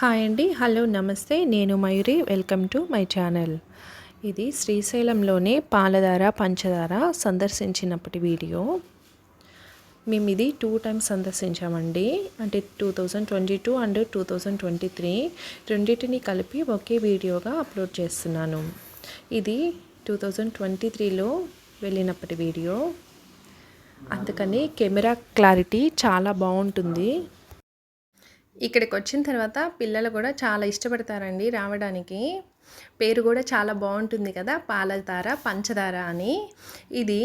Hi అండి hello నమస్తే. నేను Mayuri welcome to my channel ఇది శ్రీశైలంలోనే పాలధార పంచదార సందర్శించినప్పటి వీడియో. మేము ఇది టూ టైమ్స్ సందర్శించామండి. అంటే two thousand twenty two and two thousand twenty three రెండింటిని కలిపి ఒకే వీడియోగా అప్లోడ్ చేస్తున్నాను. ఇది టూ థౌజండ్ ట్వంటీ త్రీలో వెళ్ళినప్పటి వీడియో. అందుకని కెమెరా క్లారిటీ చాలా బాగుంటుంది. ఇక్కడికి వచ్చిన తర్వాత పిల్లలు కూడా చాలా ఇష్టపడతారండి రావడానికి. పేరు కూడా చాలా బాగుంటుంది కదా పాలతార పంచదార అని. ఇది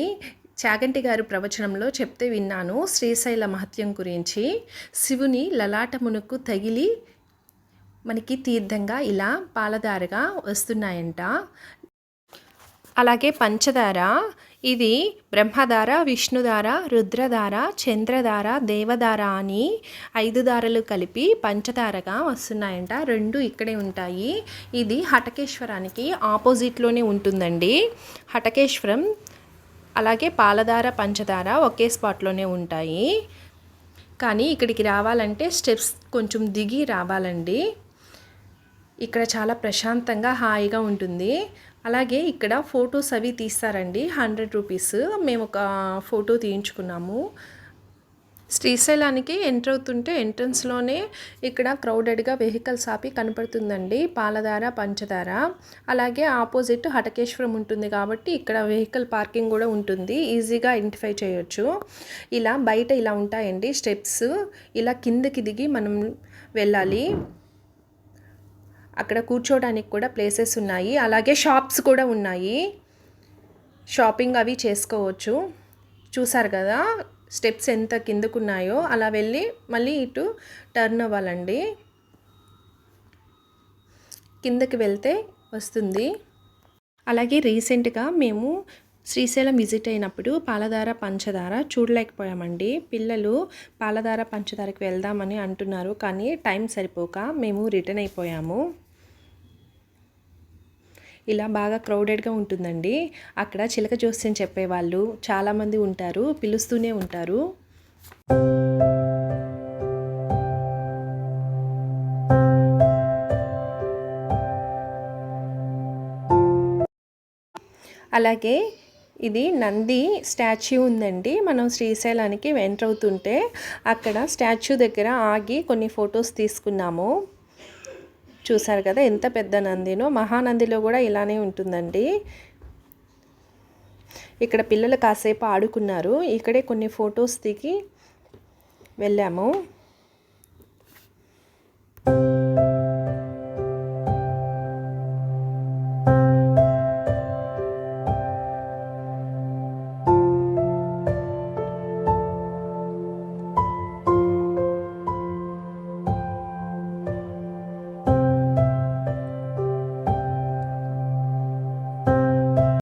చాగంటి గారు ప్రవచనంలో చెప్తే విన్నాను శ్రీశైల మహత్యం గురించి. శివుని లలాటమునకు తగిలి మనకి తీర్థంగా ఇలా పాలదారగా వస్తున్నాయంట. అలాగే పంచదార ఇది బ్రహ్మధార విష్ణుధార రుద్రధార చంద్రధార దేవధార అని ఐదు దారలు కలిపి పంచదారగా వస్తున్నాయంట. రెండు ఇక్కడే ఉంటాయి. ఇది హటకేశ్వరానికి ఆపోజిట్లోనే ఉంటుందండి. హటకేశ్వరం అలాగే పాలధార పంచదార ఒకే స్పాట్లోనే ఉంటాయి. కానీ ఇక్కడికి రావాలంటే స్టెప్స్ కొంచెం దిగి రావాలండి. ఇక్కడ చాలా ప్రశాంతంగా హాయిగా ఉంటుంది. అలాగే ఇక్కడ ఫొటోస్ అవి తీస్తారండి హండ్రెడ్ రూపీస్. మేము ఒక ఫోటో తీయించుకున్నాము. శ్రీశైలానికి ఎంటర్ అవుతుంటే ఎంట్రన్స్లోనే ఇక్కడ క్రౌడెడ్గా వెహికల్స్ ఆపి కనపడుతుందండి పాలధార పంచదార అలాగే ఆపోజిట్ హటకేశ్వరం ఉంటుంది కాబట్టి ఇక్కడ వెహికల్ పార్కింగ్ కూడా ఉంటుంది ఈజీగా ఐడెంటిఫై చేయొచ్చు. ఇలా బయట ఇలా ఉంటాయండి స్టెప్స్. ఇలా కిందకి దిగి మనం వెళ్ళాలి. అక్కడ కూర్చోడానికి కూడా ప్లేసెస్ ఉన్నాయి. అలాగే షాప్స్ కూడా ఉన్నాయి. షాపింగ్ అవి చేసుకోవచ్చు. చూసారు కదా? స్టెప్స్ ఎంత కిందకున్నాయో అలా వెళ్ళి మళ్ళీ ఇటు టర్న్ అవ్వాలండి. కిందకి వెళ్తే వస్తుంది. అలాగే రీసెంట్గా మేము శ్రీశైలం విజిట్ అయినప్పుడు పాలధార పంచదార చూడలేకపోయామండి. పిల్లలు పాలధార పంచదారకి వెళ్దామని అంటున్నారు. కానీ టైం సరిపోక మేము రిటర్న్ అయిపోయాము. ఇలా బాగా క్రౌడెడ్గా ఉంటుందండి. అక్కడ చిలక జోస్యం చెప్పేవాళ్ళు చాలామంది ఉంటారు పిలుస్తూనే ఉంటారు. అలాగే ఇది నంది స్టాచ్యూ ఉందండి. మనం శ్రీశైలానికి ఎంటర్ అవుతుంటే అక్కడ స్టాచ్యూ దగ్గర ఆగి కొన్ని ఫొటోస్ తీసుకున్నాము. చూసారు కదా ఎంత పెద్ద నందినో మహానందిలో కూడా ఇలానే ఉంటుందండి. ఇక్కడ పిల్లలు కాసేపు ఆడుకున్నారు. ఇక్కడే కొన్ని ఫొటోస్ దిగి వెళ్ళాము.